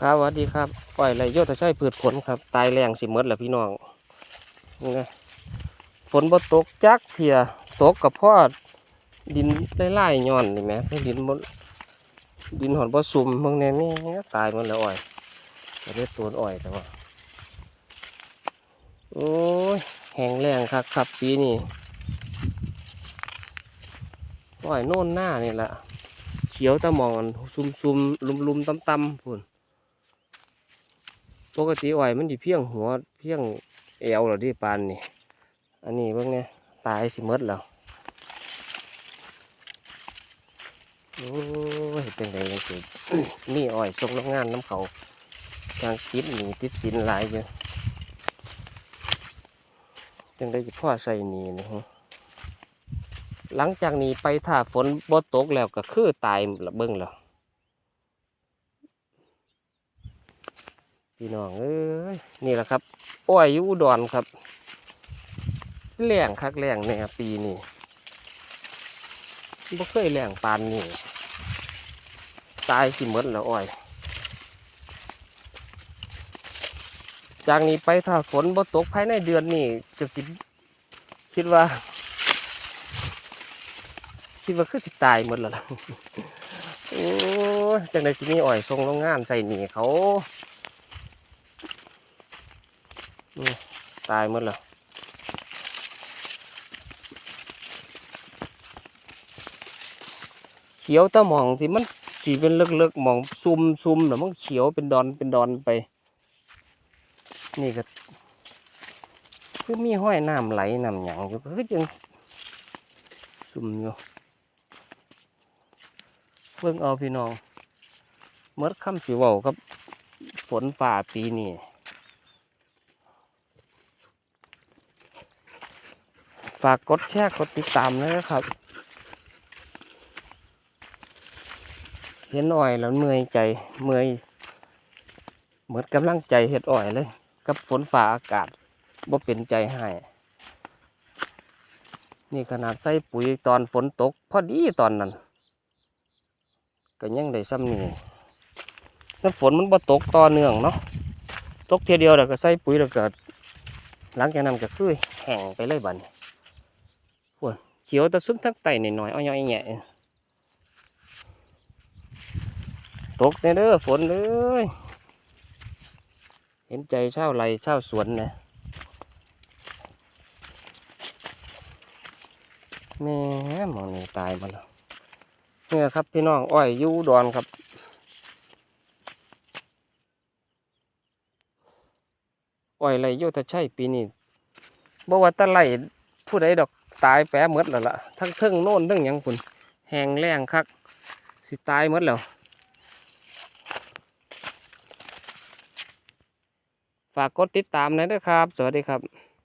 ครับสวัสดีครับปล่อยไรโยธชัยพืชผลครับ ตายแรงสิหมดแหละพี่น้องนี่ไงฝนบ่ตกจักเทียตกกับพ่อดินไล่ๆย้อนนี่แหมดินบ่ดินหอนบ่ซุ่มเบิ่งแน่แม่ตายหมดแล้วอ้อยก็ได้ตัวอ้อยแต่ว่าโอ้ยแห้งแรงครับครับปีนี้อ้อยโน่นหน้านี่แหละเขียวตะมองซุ่มซุมลุมลุมๆตำตำๆพุ่น กติอ้อยมันสิเพียงหัวเพียงเอวหรอที่ปานนี่ อันนี้เบิ่งเนี่ยตายสิมดแล้วโอ้ยเป็นไงยังสิมีอ้อยส่งโรงงานน้ำเขาทางติดหนีติดสินหลายอยู่จังได้พ่อใส่หนีนี่ฮะหลังจากนี้ไปถ้าฝนบ่ตกแล้วก็คือตายละเบิ่งแล้ว พี่น้องเอ้ยนี่แหละครับอ้อยอยู่อุดรครับแรงคักแรงแน่ปีนี้บ่เคยแรงปานนี้ตายสิหมดแล้วอ้อย จากนี้ไปถ้าฝนบ่ตกภายในเดือนนี้ก็สิคิดว่า คิดว่าคือสิตายหมดแล้วล่ะโอ้จังไดสิมีอ้อยส่งโรงงานใส่หนีเขา ตายหมดแล้วเขียวตะหมองที่มันสีเป็นเลิกๆหมองซุ่มซุ่มๆแล้วมันเขียวเป็นดอนเป็นดอนไป นี่ก็คือมีห้อยน้ำไหลน้ำหยังอยู่ก็ยังซุ่มอยู่เบิ่งเอาพี่น้องเมื่อค่ำสิเว้าครับฝนฝ่าปีนี้ ฝากกดแชร์กดติดตามนะครับ เห็นอ้อยแล้วเมื่อยใจเมื่อยเหมือนกำลังใจเห็ดอ้อยเลย กับฝนฝ่าอากาศบ่เป็นใจให้นี่ขนาดใส่ปุ๋ยตอนฝนตก พอดีตอนนั้น ก็ยังได้ซ้ำนี่น้ำฝนมันบ่ตกต่อเนื่องเนาะตกเทียเดียวแล้วก็ใส่ปุ๋ยแล้วก็หลังจากนั้นก็คือแห้งไปเลยบัดนี้ ขียวแตะซุ้มทั้งไตหน่อยๆเอาย่อยแหะตกแน่เด้อฝนเอ้ยเห็นใจชาไร่ชาสวนนะแม่หมองนี่ตายหมาแล้วเนี่ยครับพี่น้องอ้อยยูดอนครับอ้อยไรโยธชัยปีนี้บ่ว่าตะไลผู้ใดดอก ตายแปรหมดแล้วล่ะทั้งเทิงโน่นทั้งยังคุณแหงแรงคักสิตายเมดแล้วฝากกดติดตามหน่อยด้วยครับ สวัสดีครับ